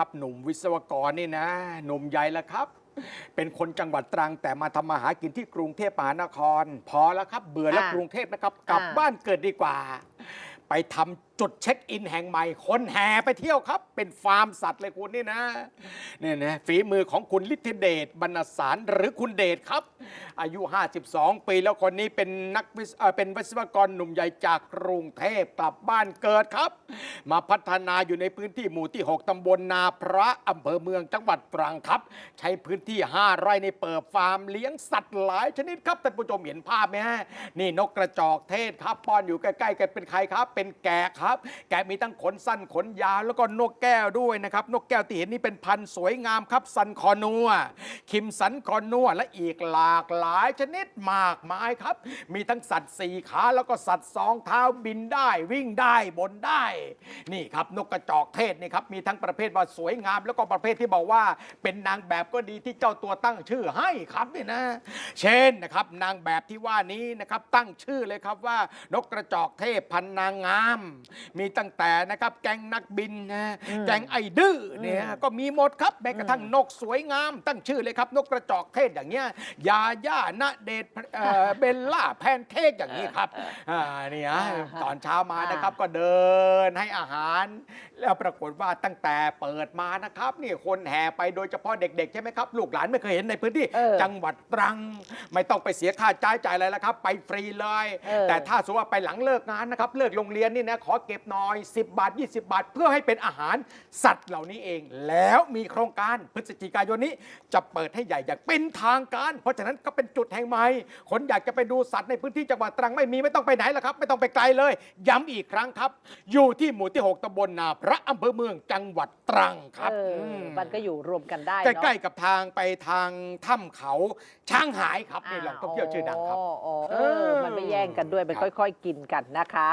ครับหนุ่มวิศวกรนี่นะ หนุ่มใหญ่แล้วครับ เป็นคนจังหวัดตรังแต่มาทำมาหากินที่กรุงเทพมหานคร พอแล้วครับ เบื่อแล้วอ่ากรุงเทพนะครับ กลับอ่า บ้านเกิดดีกว่า ไปทำจุดเช็คอินแห่งใหม่ คนแห่ไปเที่ยวครับ เป็นฟาร์มสัตว์เลยคุณนี่นะเนี่ยนะฝีมือของคุณลิทธิเดชบรรณสารหรือคุณเดชครับ อายุ 52 ปีแล้วคนนี้เป็นนักวิศเอ่อเป็นวิศวกรหนุ่มใหญ่จากกรุงเทพกลับบ้านเกิดครับ มาพัฒนาอยู่ในพื้นที่หมู่ที่ 6 ตำบลนาพระอำเภอเมืองจังหวัดตรังครับ ใช้พื้นที่ 5 ไร่ในเปิดฟาร์มเลี้ยงสัตว์หลายชนิดครับท่านผู้ชมเห็นภาพไหมฮะนี่นกกระจอกเทศครับป้อนอยู่ใกล้ๆกันเป็นใครครับ เป็นแกะครับแกะมีทั้งขนสั้นขนยาวแล้วก็นกแก้วด้วยนะครับ นกแก้วที่เห็นนี่เป็นพันธุ์สวยงามครับสันคอนัว คิมสันคอนัวและอีกหลากหลายชนิดมากมายครับ มีทั้งสัตว์สี่ขาแล้วก็สัตว์สองเท้าบินได้ วิ่งได้บนได้ นี่ครับนกกระจอกเทศนี่ครับมีทั้งประเภทว่าสวยงาม แล้วก็ประเภทที่บอกว่า เป็นนางแบบก็ดีที่เจ้าตัวตั้งชื่อให้ครับนี่นะ เช่นนะครับนางแบบที่ว่านี้นะครับตั้งชื่อเลยครับว่านกกระจอกเทพพันนางงามมีตั้งแต่นะครับแก๊งนักบินนะแก๊งไอ้ดื้อเนี่ยก็มีหมดครับแม้กระทั่งนกสวยงาม ตั้งชื่อเลยครับ นกกระจอกเทศอย่างเงี้ยยาย่าณเดชน์เอ่อเบลล่าแพนเค้กอย่างนี้ครับอ่าเนี่ยอ่าฮะตอนเช้ามาอ่านนะครับก็เดินให้อาหาร แล้วปรากฏว่าตั้งแต่เปิดมานะครับนี่คนแห่ไปโดยเฉพาะเด็กๆใช่ไหมครับลูกหลานไม่เคยเห็นในพื้นที่ เออจังหวัดตรัง ไม่ต้องไปเสียค่าจ่ายจ่ายอะไรแล้วครับ ไปฟรีเลย เออ แต่ถ้าสมมติว่าไปหลังเลิกงานนะครับ เลิกโรงเรียนนี่นะขอเก็บหน่อย 10 บาท 20 บาท เพื่อให้เป็นอาหารสัตว์เหล่านี้เอง แล้วมีโครงการพฤศจิกายนนี้ จะเปิดให้ใหญ่อย่างเป็นทางการ เพราะฉะนั้นก็เป็นจุดแห่งใหม่คนอยากจะไปดูสัตว์ในพื้นที่จังหวัดตรังไม่มีไม่ต้องไปไหนแล้วครับ ไม่ต้องไปไกลเลย ย้ำอีกครั้งครับ อยู่ที่หมู่ที่ 6ตำบลนาพระอำเภอเมืองจังหวัดตรังครับเอออม มันก็อยู่รวมกันได้ใกเนาะล้ๆกับทางไปทางถ้ำเขาช้างหายครับนี่แหล่งท่องเที่ยวชื่อดังครับ อ๋ออ๋อเออ มันไม่แย่งกันด้วย มันครับค่อย ๆ กินกันนะคะ